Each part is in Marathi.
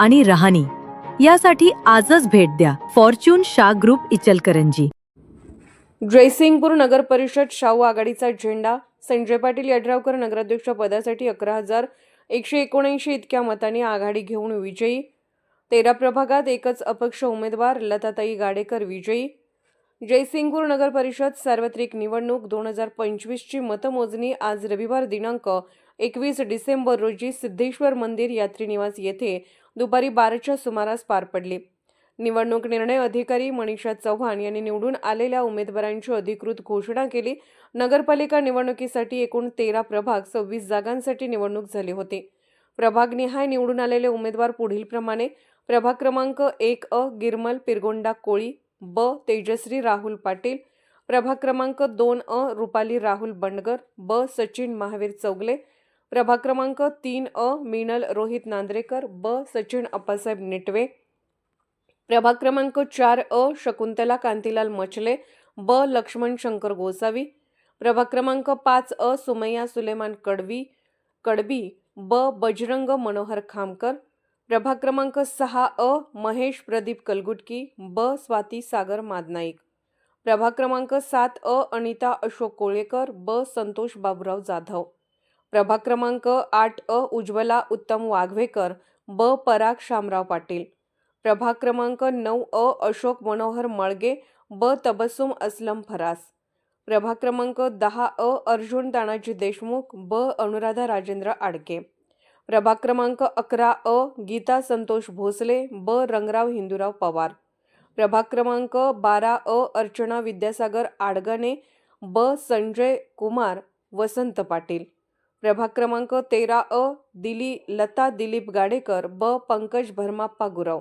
आणि रहाणी. यासाठी आजच भेट द्या. फॉर्च्यून शा ग्रुप इचलकरंजी. जयसिंगपूर नगर परिषद शाहू आघाडीचा झेंडा. संजय पाटील यड्रावकर नगराध्यक्ष पदासाठी अकरा हजार एकशे एकोणऐंशी इतक्या मतांनी आघाडी घेऊन विजयी. तेरा प्रभागात एकच अपक्ष उमेदवार लताताई गाडेकर विजयी. जयसिंगपूर नगर परिषद सार्वत्रिक निवडणूक दोन हजार पंचवीसची मतमोजणी आज रविवार दिनांक एकवीस डिसेंबर रोजी सिद्धेश्वर मंदिर यात्रीनिवास येथे दुपारी बाराच्या सुमारास पार पडली. निवडणूक निर्णय अधिकारी मनीषा चव्हाण यांनी निवडून आलेल्या उमेदवारांची अधिकृत घोषणा केली. नगरपालिका निवडणुकीसाठी एकूण तेरा प्रभाग सव्वीस जागांसाठी निवडणूक झाली होती. प्रभागनिहाय निवडून आलेले उमेदवार पुढीलप्रमाणे प्रभाग क्रमांक एक अ गिरमल पिरगोंडा कोळी. ब तेजश्री राहुल पाटील. प्रभाग क्रमांक दोन अ रुपाली राहुल बंडगर. ब सचिन महावीर चौगले. प्रभाग क्रमांक तीन अ मीनल रोहित नांद्रेकर ब सचिन अप्पासाहेब नेटवे. प्रभाग क्रमांक चार अ शकुंतला कांतीलाल मचले ब लक्ष्मण शंकर गोसावी. प्रभाग क्रमांक पाच अ सुमैया सुलेमान कडवी कडबी ब बजरंग मनोहर खामकर. प्रभाग क्रमांक सहा अ महेश प्रदीप कलगुटकी ब स्वाती सागर मादनाईक. प्रभाग क्रमांक सात अ अनिता अशोक कोळेकर ब संतोष बाबुराव जाधव. प्रभाग क्रमांक आठ अ उज्ज्वला उत्तम वाघवेकर ब पराग शामराव पाटील. प्रभाग क्रमांक नऊ अ अशोक मनोहर मळगे ब तबस्सुम असलम फरास. प्रभाग क्रमांक दहा अ अर्जुन तानाजी देशमुख ब अनुराधा राजेंद्र आडके. प्रभाग क्रमांक अकरा अ गीता संतोष भोसले ब रंगराव हिंदूराव पवार. प्रभाग क्रमांक बारा अ अर्चना विद्यासागर आडगणे ब संजय कुमार वसंत पाटील. प्रभाग क्रमांक तेरा अ दिली लता दिलीप गाडेकर ब पंकज भरमाप्पा गुराव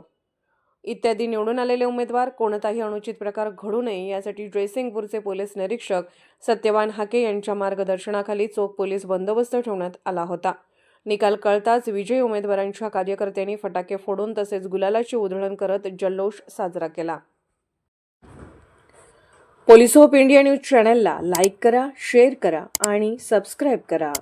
इत्यादी निवडून आलेले उमेदवार कोणताही अनुचित प्रकार घडू नये यासाठी ड्रेसिंगपूरचे पोलीस निरीक्षक सत्यवान हाके यांच्या मार्गदर्शनाखाली चोख पोलीस बंदोबस्त ठेवण्यात आला होता. निकाल कळताच विजयी उमेदवारांच्या कार्यकर्त्यांनी फटाके फोडून तसेच गुलालाची उधळण करत जल्लोष साजरा केला. पोलीस ऑफ इंडिया न्यूज चॅनलला लाईक करा शेअर करा आणि सबस्क्राईब करा.